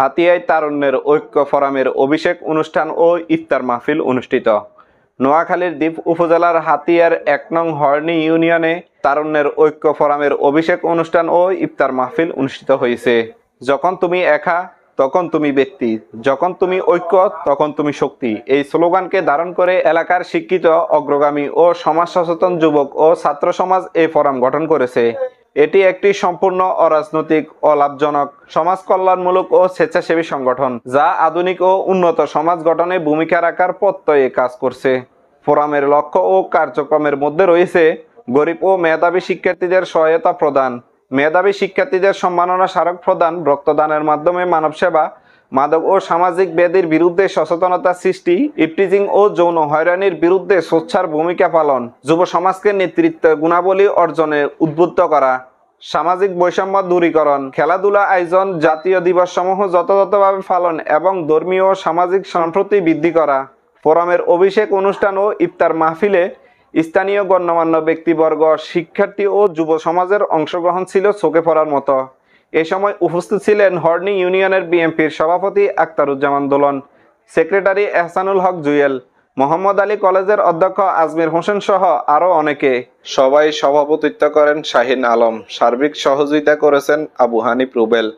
হাতিয়ায় তারুণ্যের ঐক্য ফোরামের অভিষেক অনুষ্ঠান ও ইফতার মাহফিল অনুষ্ঠিত। নোয়াখালীর দ্বীপ উপজেলার হাতিয়ার এক নং হর্নি ইউনিয়নে তারুণ্যের ঐক্য ফোরামের অভিষেক অনুষ্ঠান ও ইফতার মাহফিল অনুষ্ঠিত হয়েছে। যখন তুমি একা, তখন তুমি ব্যক্তি। যখন তুমি ঐক্য, তখন তুমি শক্তি। এই স্লোগানকে ধারণ করে এলাকার শিক্ষিত, অগ্রগামী ও সমাজ সচেতন যুবক ও ছাত্র সমাজ এই ফোরাম গঠন করেছে। এটি একটি সম্পূর্ণ অরাজনৈতিক, অলাভজনক সমাজ কল্যাণমূলক ও স্বেচ্ছাসেবী সংগঠন, যা আধুনিক ও উন্নত সমাজ গঠনে ভূমিকা রাখার প্রত্যয়ে কাজ করছে। ফোরামের লক্ষ্য ও কার্যক্রমের মধ্যে রয়েছে গরিব ও মেধাবী শিক্ষার্থীদের সহায়তা প্রদান, মেধাবী শিক্ষার্থীদের সম্মাননা স্মারক প্রদান, রক্তদানের মাধ্যমে মানব সেবা মাদক ও সামাজিক ব্যাধির বিরুদ্ধে সচেতনতা সৃষ্টি, ইপটিজিং ও যৌন হয়রানির বিরুদ্ধে সোচ্চার ভূমিকা পালন, যুব সমাজকে নেতৃত্ব গুণাবলী অর্জনে উদ্বুদ্ধ করা। সামাজিক বৈষম্য দূরীকরণ, খেলাধুলা আয়োজন, জাতীয় দিবস সমূহ যথাযথভাবে পালন এবং ধর্মীয় ও সামাজিক সম্প্রতি বৃদ্ধি করা, ফোরামের অভিষেক অনুষ্ঠান ও ইফতার মাহফিলে স্থানীয় গণ্যমান্য ব্যক্তিবর্গ, শিক্ষার্থী ও যুব সমাজের অংশগ্রহণ ছিল চোখে পড়ার মতো। এ সময় উপস্থিত ছিলেন হর্নি ইউনিয়নের বিএনপির সভাপতি আক্তারুজ্জামান দোলন, সেক্রেটারি এহসানুল হক জুয়েল মোহাম্মদ আলী কলেজের অধ্যক্ষ আজমির হোসেন সহ আরও অনেকে। সবাই সভাপতিত্ব করেন শাহিন আলম। সার্বিক সহযোগিতা করেছেন আবু হানিফ রুবেল।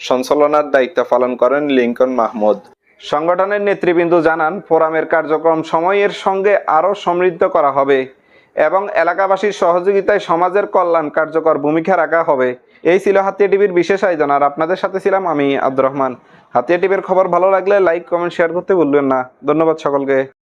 সঞ্চালনার দায়িত্ব পালন করেন লিঙ্কন মাহমুদ। সংগঠনের নেতৃবৃন্দ জানান ফোরামের কার্যক্রম সময়ের সঙ্গে আরও সমৃদ্ধ করা হবে এবং এলাকাবাসীর সহযোগিতায় সমাজের কল্যাণ কার্যকর ভূমিকা রাখা হবে। এই ছিল হাতিয়া টিভির বিশেষ আয়োজন। আর আপনাদের সাথে ছিলাম আমি আব্দুর রহমান। হাতিয়া টিভির খবর ভালো লাগলে লাইক কমেন্ট শেয়ার করতে ভুলবেন না। ধন্যবাদ সকলকে।